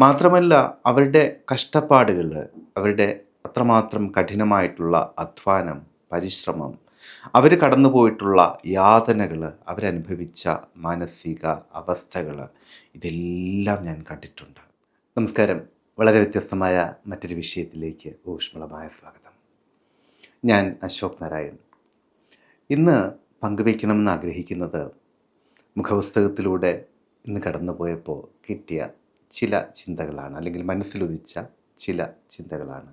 മാത്രമല്ല അവരുടെ കഷ്ടപ്പാടുകൾ അവരുടെ അത്രമാത്രം കഠിനമായിട്ടുള്ള അധ്വാനം പരിശ്രമം അവർ കടന്നു പോയിട്ടുള്ള യാതനകൾ അവരനുഭവിച്ച മാനസിക അവസ്ഥകൾ ഇതെല്ലാം ഞാൻ കണ്ടിട്ടുണ്ട്. നമസ്കാരം. വളരെ വ്യത്യസ്തമായ മറ്റൊരു വിഷയത്തിലേക്ക് ഊഷ്മളമായ സ്വാഗതം. ഞാൻ അശോക് നാരായൺ. ഇന്ന് പങ്കുവയ്ക്കണമെന്ന് ആഗ്രഹിക്കുന്നത് മുഖപുസ്തകത്തിലൂടെ ഇന്ന് കടന്നുപോയപ്പോൾ കിട്ടിയ ചില ചിന്തകളാണ് അല്ലെങ്കിൽ മനസ്സിലുദിച്ച ചില ചിന്തകളാണ്.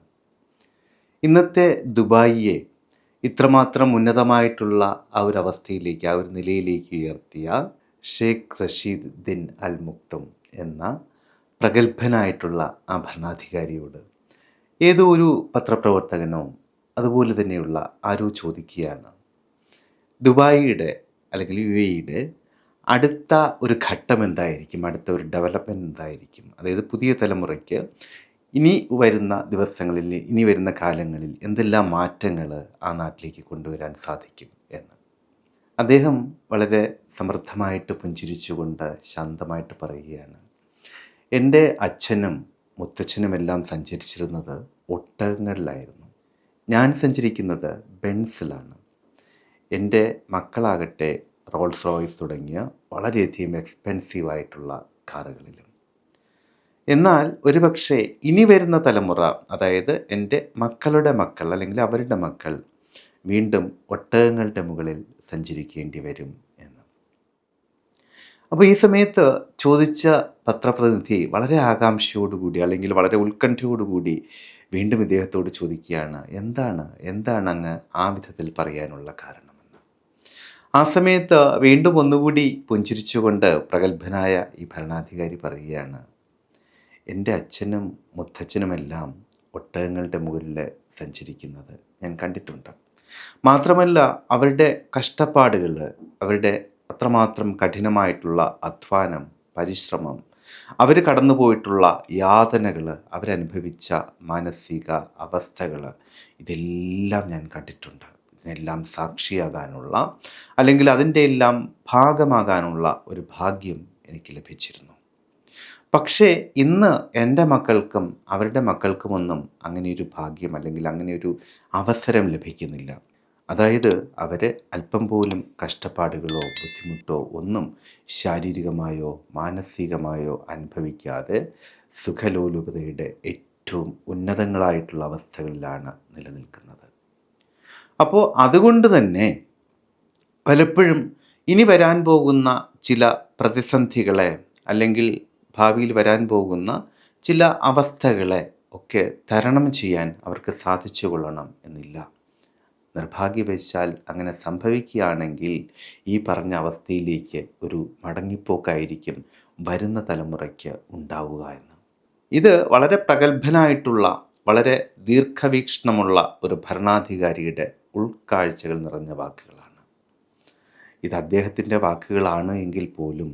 ഇന്നത്തെ ദുബായിയെ ഇത്രമാത്രം ഉന്നതമായിട്ടുള്ള ആ ഒരു അവസ്ഥയിലേക്ക് ആ ഒരു നിലയിലേക്ക് ഉയർത്തിയ ഷെയ്ഖ് റഷീദ് ദിൻ അൽ മുക്തും എന്ന പ്രഗത്ഭനായിട്ടുള്ള ആ ഭരണാധികാരിയോട് ഏതോ ഒരു പത്രപ്രവർത്തകനോ അതുപോലെ തന്നെയുള്ള ആരോ ചോദിക്കുകയാണ്. ദുബായിയുടെ അല്ലെങ്കിൽ യു എയുടെ അടുത്ത ഒരു ഘട്ടം എന്തായിരിക്കും? അടുത്ത ഒരു ഡെവലപ്മെന്റ് എന്തായിരിക്കും? അതായത് പുതിയ തലമുറയ്ക്ക് ഇനി വരുന്ന ദിവസങ്ങളിൽ ഇനി വരുന്ന കാലങ്ങളിൽ എന്തെല്ലാം മാറ്റങ്ങൾ ആ നാട്ടിലേക്ക് കൊണ്ടുവരാൻ സാധിക്കും എന്ന്? അദ്ദേഹം വളരെ സമൃദ്ധമായിട്ട് പുഞ്ചിരിച്ചുകൊണ്ട് ശാന്തമായിട്ട് പറയുകയാണ്. എന്റെ അച്ഛനും മുത്തച്ഛനുമെല്ലാം സഞ്ചരിച്ചിരുന്നത് ഒട്ടകങ്ങളിലായിരുന്നു. ഞാൻ സഞ്ചരിക്കുന്നത് ബെൻസിലാണ്. എന്റെ മക്കളാകട്ടെ റോൾസ് റോയ്സ് തുടങ്ങിയ വളരെയധികം എക്സ്പെൻസീവ് ആയിട്ടുള്ള കാറുകളിലും. എന്നാൽ ഒരുപക്ഷെ ഇനി വരുന്ന തലമുറ അതായത് എന്റെ മക്കളുടെ മക്കൾ അല്ലെങ്കിൽ അവരുടെ മക്കൾ വീണ്ടും ഒട്ടകങ്ങളുടെ മുകളിൽ സഞ്ചരിക്കേണ്ടി വരും എന്ന്. അപ്പോൾ ഈ സമയത്ത് ചോദിച്ച പത്രപ്രതിനിധി വളരെ ആകാംക്ഷയോടുകൂടി അല്ലെങ്കിൽ വളരെ ഉത്കണ്ഠയോടുകൂടി വീണ്ടും ഇദ്ദേഹത്തോട് ചോദിക്കുകയാണ് എന്താണ്? എന്താണ് അങ്ങ് ആ വിധത്തിൽ പറയാനുള്ള കാരണമെന്ന് ആ സമയത്ത് വീണ്ടും ഒന്നുകൂടി പുഞ്ചിരിച്ചുകൊണ്ട് പ്രഗത്ഭനായ ഈ ഭരണാധികാരി പറയുകയാണ് എന്റെ അച്ഛനും മുത്തച്ഛനുമെല്ലാം ഒട്ടകങ്ങളുടെ മുകളിൽ സഞ്ചരിക്കുന്നത് ഞാൻ കണ്ടിട്ടുണ്ട്. മാത്രമല്ല അവരുടെ കഷ്ടപ്പാടുകൾ അവരുടെ അത്രമാത്രം കഠിനമായിട്ടുള്ള അധ്വാനം പരിശ്രമം അവർ കടന്നുപോയിട്ടുള്ള യാതനകൾ അവരനുഭവിച്ച മാനസിക അവസ്ഥകൾ ഇതെല്ലാം ഞാൻ കണ്ടിട്ടുണ്ട്. ഇതിനെല്ലാം സാക്ഷിയാകാനുള്ള അല്ലെങ്കിൽ അതിന്റെ എല്ലാം ഭാഗമാകാനുള്ള ഒരു ഭാഗ്യം എനിക്ക് ലഭിച്ചിരുന്നു. പക്ഷേ ഇന്ന് എന്റെ മക്കൾക്കും അവരുടെ മക്കൾക്കുമൊന്നും അങ്ങനെയൊരു ഭാഗ്യം അല്ലെങ്കിൽ അങ്ങനെയൊരു അവസരം ലഭിക്കുന്നില്ല. അതായത് അവർ അല്പം പോലും കഷ്ടപ്പാടുകളോ ബുദ്ധിമുട്ടോ ഒന്നും ശാരീരികമായോ മാനസികമായോ അനുഭവിക്കാതെ സുഖലോലുപതയുടെ ഏറ്റവും ഉന്നതങ്ങളായിട്ടുള്ള അവസ്ഥകളിലാണ് നിലനിൽക്കുന്നത്. അപ്പോൾ അതുകൊണ്ട് തന്നെ പലപ്പോഴും ഇനി വരാൻ പോകുന്ന ചില പ്രതിസന്ധികളെ അല്ലെങ്കിൽ ഭാവിയിൽ വരാൻ പോകുന്ന ചില അവസ്ഥകളെ ഒക്കെ തരണം ചെയ്യാൻ അവർക്ക് സാധിച്ചു കൊള്ളണം എന്നില്ല. നിർഭാഗ്യവശാൽ അങ്ങനെ സംഭവിക്കുകയാണെങ്കിൽ ഈ പറഞ്ഞ അവസ്ഥയിലേക്ക് ഒരു മടങ്ങിപ്പോക്കായിരിക്കും വരുന്ന തലമുറയ്ക്ക് ഉണ്ടാവുക എന്ന്. ഇത് വളരെ പ്രഗത്ഭനായിട്ടുള്ള വളരെ ദീർഘവീക്ഷണമുള്ള ഒരു ഭരണാധികാരിയുടെ ഉൾക്കാഴ്ചകൾ നിറഞ്ഞ വാക്കുകളാണ്. ഇത് അദ്ദേഹത്തിന്റെ വാക്കുകളാണ് എങ്കിൽ പോലും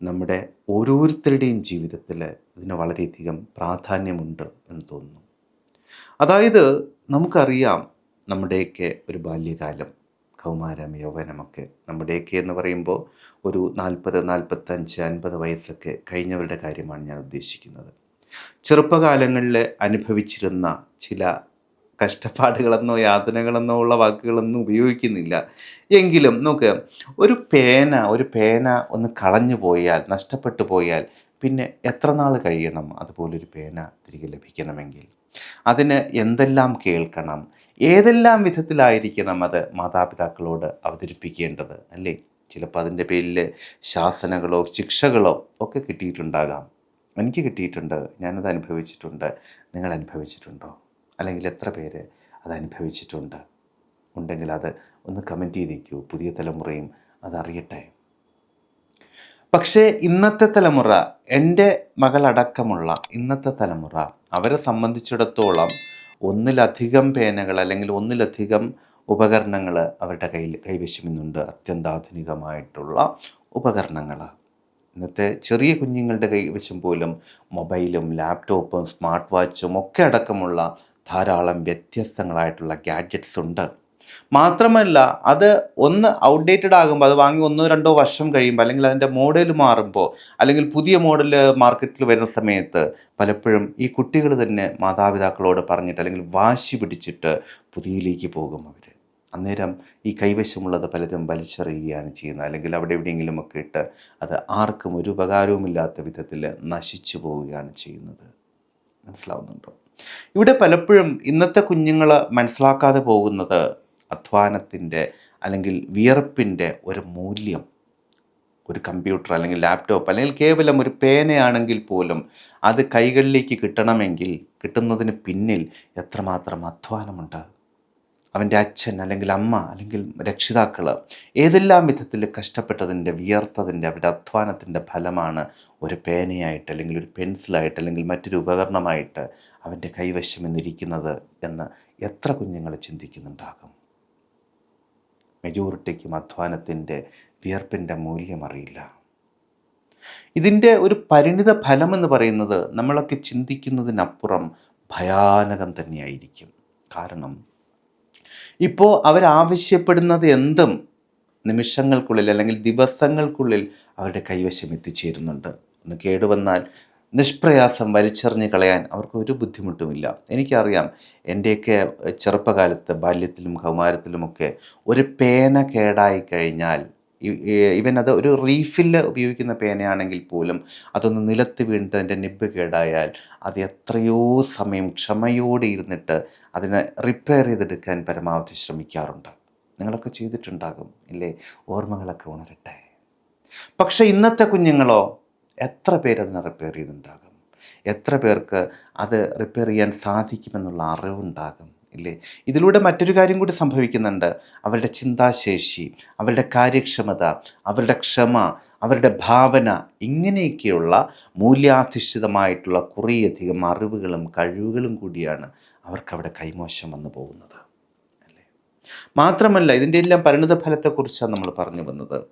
നമ്മുടെ ഓരോരുത്തരുടെയും ജീവിതത്തിൽ ഇതിന് വളരെയധികം പ്രാധാന്യമുണ്ട് എന്ന് തോന്നുന്നു. അതായത് നമുക്കറിയാം നമ്മുടെയൊക്കെ ഒരു ബാല്യകാലം കൗമാരം യൗവനമൊക്കെ നമ്മുടെയൊക്കെ എന്ന് പറയുമ്പോൾ ഒരു നാൽപ്പത് നാൽപ്പത്തഞ്ച് അൻപത് വയസ്സൊക്കെ കഴിഞ്ഞവരുടെ കാര്യമാണ് ഞാൻ ഉദ്ദേശിക്കുന്നത്. ചെറുപ്പകാലങ്ങളിൽ അനുഭവിച്ചിരുന്ന ചില കഷ്ടപ്പാടുകളെന്നോ യാതനകളെന്നോ ഉള്ള വാക്കുകളൊന്നും ഉപയോഗിക്കുന്നില്ല. എങ്കിലും നോക്ക് ഒരു പേന ഒരു പേന ഒന്ന് കളഞ്ഞു പോയാൽ നഷ്ടപ്പെട്ടു പോയാൽ പിന്നെ എത്ര നാൾ കഴിയണം അതുപോലൊരു പേന തിരികെ ലഭിക്കണമെങ്കിൽ? അതിന് എന്തെല്ലാം കേൾക്കണം? ഏതെല്ലാം വിധത്തിലായിരിക്കണം അത് മാതാപിതാക്കളോട് അവതരിപ്പിക്കേണ്ടത്? അല്ലേ? ചിലപ്പോൾ അതിന്റെ പേരിൽ ശാസനകളോ ശിക്ഷകളോ ഒക്കെ കിട്ടിയിട്ടുണ്ടാകാം. എനിക്ക് കിട്ടിയിട്ടുണ്ട്. ഞാനത് അനുഭവിച്ചിട്ടുണ്ട്. നിങ്ങൾ അനുഭവിച്ചിട്ടുണ്ടോ? അല്ലെങ്കിൽ എത്ര പേര് അത് അനുഭവിച്ചിട്ടുണ്ട്? ഉണ്ടെങ്കിൽ അത് ഒന്ന് കമന്റ് ചെയ്തിരിക്കൂ. പുതിയ തലമുറയും അതറിയട്ടെ പക്ഷേ ഇന്നത്തെ തലമുറ എന്റെ മകളടക്കമുള്ള ഇന്നത്തെ തലമുറ അവരെ സംബന്ധിച്ചിടത്തോളം ഒന്നിലധികം പേനകൾ അല്ലെങ്കിൽ ഒന്നിലധികം ഉപകരണങ്ങൾ അവരുടെ കയ്യിൽ കൈവശം അത്യന്താധുനികമായിട്ടുള്ള ഉപകരണങ്ങൾ. ഇന്നത്തെ ചെറിയ കുഞ്ഞുങ്ങളുടെ കൈവശം പോലും മൊബൈലും ലാപ്ടോപ്പും സ്മാർട്ട് വാച്ചും ഒക്കെ അടക്കമുള്ള ധാരാളം വ്യത്യസ്തങ്ങളായിട്ടുള്ള ഗാഡ്ജറ്റ്സ് ഉണ്ട്. മാത്രമല്ല അത് ഒന്ന് ഔട്ട്ഡേറ്റഡ് ആകുമ്പോൾ അത് വാങ്ങി ഒന്നോ രണ്ടോ വർഷം കഴിയുമ്പോൾ അല്ലെങ്കിൽ അതിന്റെ മോഡൽ മാറുമ്പോൾ അല്ലെങ്കിൽ പുതിയ മോഡൽ മാർക്കറ്റിൽ വരുന്ന സമയത്ത് പലപ്പോഴും ഈ കുട്ടികൾ തന്നെ മാതാപിതാക്കളോട് പറഞ്ഞിട്ട് അല്ലെങ്കിൽ വാശി പിടിച്ചിട്ട് പുതിയയിലേക്ക് പോകും അവർ അന്നേരം ഈ കൈവശമുള്ളത് പലരും വലിച്ചെറിയുകയാണ് ചെയ്യുന്നത്. അല്ലെങ്കിൽ അവിടെ എവിടെയെങ്കിലുമൊക്കെ ഇട്ട് അത് ആർക്കും ഒരു ഉപകാരവുമില്ലാത്ത വിധത്തിൽ നശിച്ചു പോവുകയാണ് ചെയ്യുന്നത്. മനസ്സിലാവുന്നുണ്ടോ? ഇവിടെ പലപ്പോഴും ഇന്നത്തെ കുഞ്ഞുങ്ങൾ മനസ്സിലാക്കാതെ പോകുന്നത് അധ്വാനത്തിന്റെ അല്ലെങ്കിൽ വിയർപ്പിന്റെ ഒരു മൂല്യം. ഒരു കമ്പ്യൂട്ടർ അല്ലെങ്കിൽ ലാപ്ടോപ്പ് അല്ലെങ്കിൽ കേവലം ഒരു പേനയാണെങ്കിൽ പോലും അത് കൈകളിലേക്ക് കിട്ടണമെങ്കിൽ കിട്ടുന്നതിന് പിന്നിൽ എത്രമാത്രം അധ്വാനമുണ്ട്? അവന്റെ അച്ഛൻ അല്ലെങ്കിൽ അമ്മ അല്ലെങ്കിൽ രക്ഷിതാക്കൾ ഏതെല്ലാം വിധത്തിൽ കഷ്ടപ്പെട്ടതിന്റെ വിയർത്തതിന്റെ അവരുടെ അധ്വാനത്തിന്റെ ഫലമാണ് ഒരു പേനയായിട്ട് അല്ലെങ്കിൽ ഒരു പെൻസിലായിട്ട് അല്ലെങ്കിൽ മറ്റൊരു ഉപകരണമായിട്ട് അവന്റെ കൈവശം എന്നിരിക്കുന്നത് എന്ന് എത്ര കുഞ്ഞുങ്ങൾ ചിന്തിക്കുന്നുണ്ടാകും? മെജോറിറ്റിക്കും അധ്വാനത്തിന്റെ വിയർപ്പിന്റെ മൂല്യം അറിയില്ല. ഇതിന്റെ ഒരു പരിണിത ഫലമെന്ന് പറയുന്നത് നമ്മളൊക്കെ ചിന്തിക്കുന്നതിനപ്പുറം ഭയാനകം തന്നെയായിരിക്കും. കാരണം ഇപ്പോൾ അവരാവശ്യപ്പെടുന്നത് എന്തും നിമിഷങ്ങൾക്കുള്ളിൽ അല്ലെങ്കിൽ ദിവസങ്ങൾക്കുള്ളിൽ അവരുടെ കൈവശം എത്തിച്ചേരുന്നുണ്ട്. ഒന്ന് കേടുവന്നാൽ നിഷ്പ്രയാസം വലിച്ചെറിഞ്ഞ് കളയാൻ അവർക്ക് ഒരു ബുദ്ധിമുട്ടുമില്ല. എനിക്കറിയാം എന്റെയൊക്കെ ചെറുപ്പകാലത്ത് ബാല്യത്തിലും കൗമാരത്തിലുമൊക്കെ ഒരു പേന കേടായി കഴിഞ്ഞാൽ ഇവൻ അത് ഒരു റീഫില്ല് ഉപയോഗിക്കുന്ന പേനയാണെങ്കിൽ പോലും അതൊന്ന് നിലത്ത് വീണിട്ട് അതിന്റെ നിബ് കേടായാൽ അത് എത്രയോ സമയം ക്ഷമയോടെ ഇരുന്നിട്ട് അതിനെ റിപ്പയർ ചെയ്തെടുക്കാൻ പരമാവധി ശ്രമിക്കാറുണ്ട്. നിങ്ങളൊക്കെ ചെയ്തിട്ടുണ്ടാകും ഇല്ലേ? ഓർമ്മകളൊക്കെ ഉണരട്ടെ. പക്ഷേ ഇന്നത്തെ കുഞ്ഞുങ്ങളോ എത്ര പേരതിനെ റിപ്പയർ ചെയ്തിട്ടുണ്ടാകും? എത്ര പേർക്ക് അത് റിപ്പയർ ചെയ്യാൻ സാധിക്കുമെന്നുള്ള അറിവുണ്ടാകും? ഇല്ലേ? ഇതിലൂടെ മറ്റൊരു കാര്യം കൂടി സംഭവിക്കുന്നുണ്ട്. അവരുടെ ചിന്താശേഷി അവരുടെ കാര്യക്ഷമത അവരുടെ ക്ഷമ അവരുടെ ഭാവന ഇങ്ങനെയൊക്കെയുള്ള മൂല്യാധിഷ്ഠിതമായിട്ടുള്ള കുറേയധികം അറിവുകളും കഴിവുകളും കൂടിയാണ് അവർക്കവിടെ കൈമോശം വന്നു പോകുന്നത്. അല്ലേ? മാത്രമല്ല ഇതിന്റെ എല്ലാം പരിണിത ഫലത്തെക്കുറിച്ചാണ് നമ്മൾ പറഞ്ഞു വന്നത്.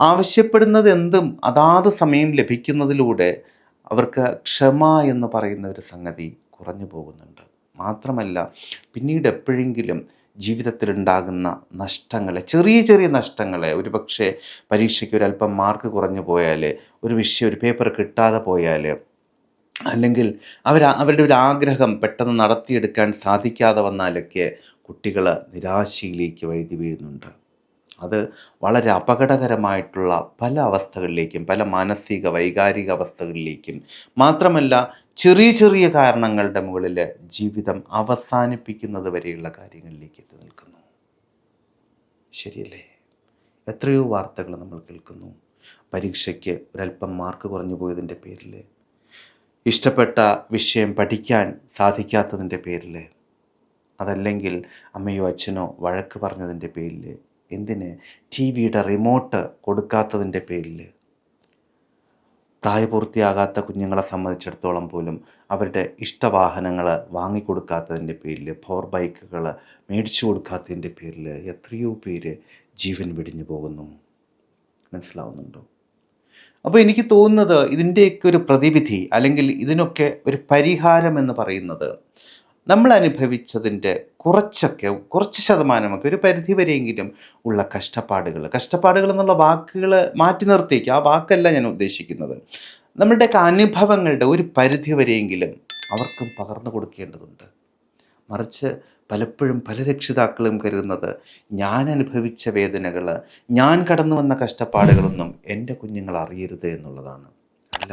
ആവശ്യപ്പെടുന്നത് എന്തും അതാത് സമയം ലഭിക്കുന്നതിലൂടെ അവർക്ക് ക്ഷമ എന്ന് പറയുന്ന ഒരു സംഗതി കുറഞ്ഞു പോകുന്നുണ്ട്. മാത്രമല്ല പിന്നീട് എപ്പോഴെങ്കിലും ജീവിതത്തിലുണ്ടാകുന്ന നഷ്ടങ്ങളെ ചെറിയ ചെറിയ നഷ്ടങ്ങളെ ഒരു പക്ഷേ പരീക്ഷയ്ക്ക് ഒരല്പം മാർക്ക് കുറഞ്ഞു പോയാൽ ഒരു വിഷയം ഒരു പേപ്പർ കിട്ടാതെ പോയാൽ അല്ലെങ്കിൽ അവർ അവരുടെ ഒരു ആഗ്രഹം പെട്ടെന്ന് നടത്തിയെടുക്കാൻ സാധിക്കാതെ വന്നാലൊക്കെ കുട്ടികൾ നിരാശയിലേക്ക് വഴുതി വീഴുന്നുണ്ട്. അത് വളരെ അപകടകരമായിട്ടുള്ള പല അവസ്ഥകളിലേക്കും പല മാനസിക വൈകാരിക അവസ്ഥകളിലേക്കും. മാത്രമല്ല ചെറിയ ചെറിയ കാരണങ്ങളുടെ മുകളിൽ ജീവിതം അവസാനിപ്പിക്കുന്നത് വരെയുള്ള കാര്യങ്ങളിലേക്ക് എത്തി നിൽക്കുന്നു. ശരിയല്ലേ? എത്രയോ വാർത്തകൾ നമ്മൾ കേൾക്കുന്നു. പരീക്ഷയ്ക്ക് ഒരല്പം മാർക്ക് കുറഞ്ഞു പോയതിന്റെ പേരിൽ ഇഷ്ടപ്പെട്ട വിഷയം പഠിക്കാൻ സാധിക്കാത്തതിന്റെ പേരിൽ അതല്ലെങ്കിൽ അമ്മയോ അച്ഛനോ വഴക്ക് പറഞ്ഞതിന്റെ പേരിൽ എന്തിന്? ടി വിയുടെ റിമോട്ട് കൊടുക്കാത്തതിന്റെ പേരിൽ പ്രായപൂർത്തിയാകാത്ത കുഞ്ഞുങ്ങളെ സംബന്ധിച്ചിടത്തോളം പോലും അവരുടെ ഇഷ്ടവാഹനങ്ങൾ വാങ്ങിക്കൊടുക്കാത്തതിന്റെ പേരിൽ പവർ ബൈക്കുകൾ മേടിച്ചു കൊടുക്കാത്തതിന്റെ പേരിൽ എത്രയോ പേര് ജീവൻ വെടിഞ്ഞു പോകുന്നു. മനസ്സിലാവുന്നുണ്ടോ? അപ്പോൾ എനിക്ക് തോന്നുന്നത് ഇതിന്റെയൊക്കെ ഒരു പ്രതിവിധി അല്ലെങ്കിൽ ഇതിനൊക്കെ ഒരു പരിഹാരം എന്ന് പറയുന്നത് നമ്മൾ അനുഭവിച്ചതിന്റെ കുറച്ചൊക്കെ കുറച്ച് ശതമാനമൊക്കെ ഒരു പരിധി വരെയെങ്കിലും ഉള്ള കഷ്ടപ്പാടുകൾ. കഷ്ടപ്പാടുകൾ എന്നുള്ള വാക്കുകൾ മാറ്റി നിർത്തിയേക്കും ആ വാക്കല്ല ഞാൻ ഉദ്ദേശിക്കുന്നത്. നമ്മളുടെയൊക്കെ അനുഭവങ്ങളുടെ ഒരു പരിധി വരെയെങ്കിലും അവർക്കും പകർന്നു കൊടുക്കേണ്ടതുണ്ട്. മറിച്ച് പലപ്പോഴും പല രക്ഷിതാക്കളും കരുതുന്നത് ഞാൻ അനുഭവിച്ച വേദനകൾ ഞാൻ കടന്നു വന്ന കഷ്ടപ്പാടുകളൊന്നും എന്റെ കുഞ്ഞുങ്ങൾ അറിയരുത് എന്നുള്ളതാണ്. അല്ല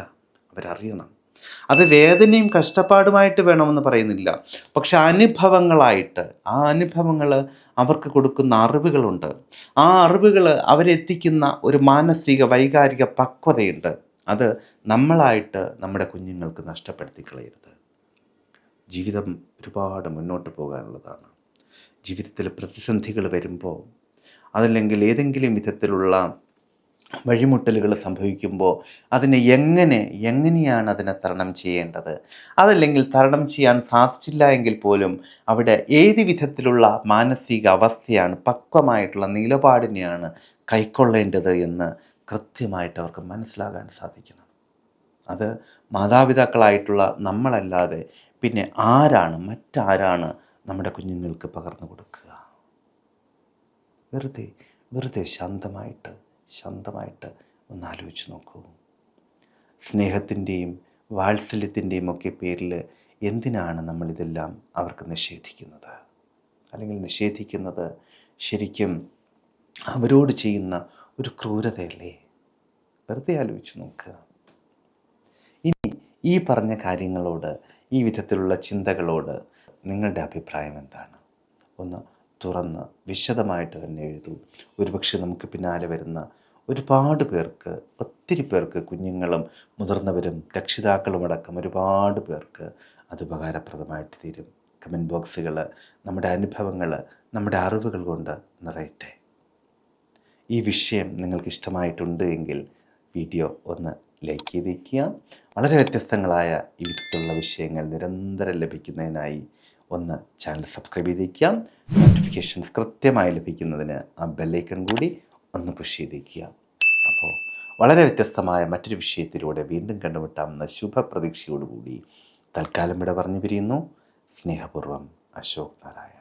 അവരറിയണം. അത് വേദനയും കഷ്ടപ്പാടുമായിട്ട് വേണമെന്ന് പറയുന്നില്ല. പക്ഷെ അനുഭവങ്ങളായിട്ട് ആ അനുഭവങ്ങൾ അവർക്ക് കൊടുക്കുന്ന അറിവുകളുണ്ട്. ആ അറിവുകൾ അവരെത്തിക്കുന്ന ഒരു മാനസിക വൈകാരിക പക്വതയുണ്ട്. അത് നമ്മളായിട്ട് നമ്മുടെ കുഞ്ഞുങ്ങൾക്ക് നഷ്ടപ്പെടുത്തി കളയരുത്. ജീവിതം ഒരുപാട് മുന്നോട്ട് പോകാനുള്ളതാണ്. ജീവിതത്തിൽ പ്രതിസന്ധികൾ വരുമ്പോൾ അതല്ലെങ്കിൽ ഏതെങ്കിലും വിധത്തിലുള്ള വഴിമുട്ടലുകൾ സംഭവിക്കുമ്പോൾ അതിനെ എങ്ങനെ എങ്ങനെയാണ് അതിനെ തരണം ചെയ്യേണ്ടത്? അതല്ലെങ്കിൽ തരണം ചെയ്യാൻ സാധിച്ചില്ല എങ്കിൽ പോലും അവിടെ ഏത് വിധത്തിലുള്ള മാനസിക അവസ്ഥയാണ് പക്വമായിട്ടുള്ള നിലപാടിനെയാണ് കൈക്കൊള്ളേണ്ടത് എന്ന് കൃത്യമായിട്ട് അവർക്ക് മനസ്സിലാകാൻ സാധിക്കണം അത് മാതാപിതാക്കളായിട്ടുള്ള നമ്മളല്ലാതെ പിന്നെ ആരാണ് മറ്റാരാണ് നമ്മുടെ കുഞ്ഞുങ്ങൾക്ക് പകർന്നു കൊടുക്കുക? വെറുതെ വെറുതെ ശാന്തമായിട്ട് ശാന്തമായിട്ട് ഒന്ന് ആലോചിച്ച് നോക്കൂ. സ്നേഹത്തിന്റെയും വാത്സല്യത്തിന്റെയും ഒക്കെ പേരിൽ എന്തിനാണ് നമ്മളിതെല്ലാം അവർക്ക് നിഷേധിക്കുന്നത്? അല്ലെങ്കിൽ നിഷേധിക്കുന്നത് ശരിക്കും അവരോട് ചെയ്യുന്ന ഒരു ക്രൂരതയല്ലേ? വെറുതെ ആലോചിച്ച് നോക്കുക. ഇനി ഈ പറഞ്ഞ കാര്യങ്ങളോട് ഈ വിധത്തിലുള്ള ചിന്തകളോട് നിങ്ങളുടെ അഭിപ്രായം എന്താണ്? ഒന്ന് തുറന്ന് വിശദമായിട്ട് തന്നെ എഴുതും. ഒരുപക്ഷെ നമുക്ക് പിന്നാലെ വരുന്ന ഒരുപാട് പേർക്ക് ഒത്തിരി പേർക്ക് കുഞ്ഞുങ്ങളും മുതിർന്നവരും രക്ഷിതാക്കളും അടക്കം ഒരുപാട് പേർക്ക് അത് ഉപകാരപ്രദമായിട്ട് തീരും. കമന്റ് ബോക്സുകൾ നമ്മുടെ അനുഭവങ്ങൾ നമ്മുടെ അറിവുകൾ കൊണ്ട് നിറയട്ടെ. ഈ വിഷയം നിങ്ങൾക്ക് ഇഷ്ടമായിട്ടുണ്ട് എങ്കിൽ വീഡിയോ ഒന്ന് ലൈക്ക് ചെയ്തിരിക്കുക വളരെ വ്യത്യസ്തങ്ങളായ ഈ വിധത്തിലുള്ള വിഷയങ്ങൾ നിരന്തരം ലഭിക്കുന്നതിനായി ഒന്ന് ചാനൽ സബ്സ്ക്രൈബ് ചെയ്ത് വയ്ക്കുക നോട്ടിഫിക്കേഷൻസ് കൃത്യമായി ലഭിക്കുന്നതിന് ആ ബെല്ലൈക്കൺ കൂടി ഒന്ന് പുഷ് ചെയ്തിരിക്കുക അപ്പോൾ വളരെ വ്യത്യസ്തമായ മറ്റൊരു വിഷയത്തിലൂടെ വീണ്ടും കണ്ടുമുട്ടാമെന്ന ശുഭപ്രതീക്ഷയോടുകൂടി തൽക്കാലം ഇവിടെ പറഞ്ഞു പിരിയുന്നു സ്നേഹപൂർവം അശോക് നാരായൺ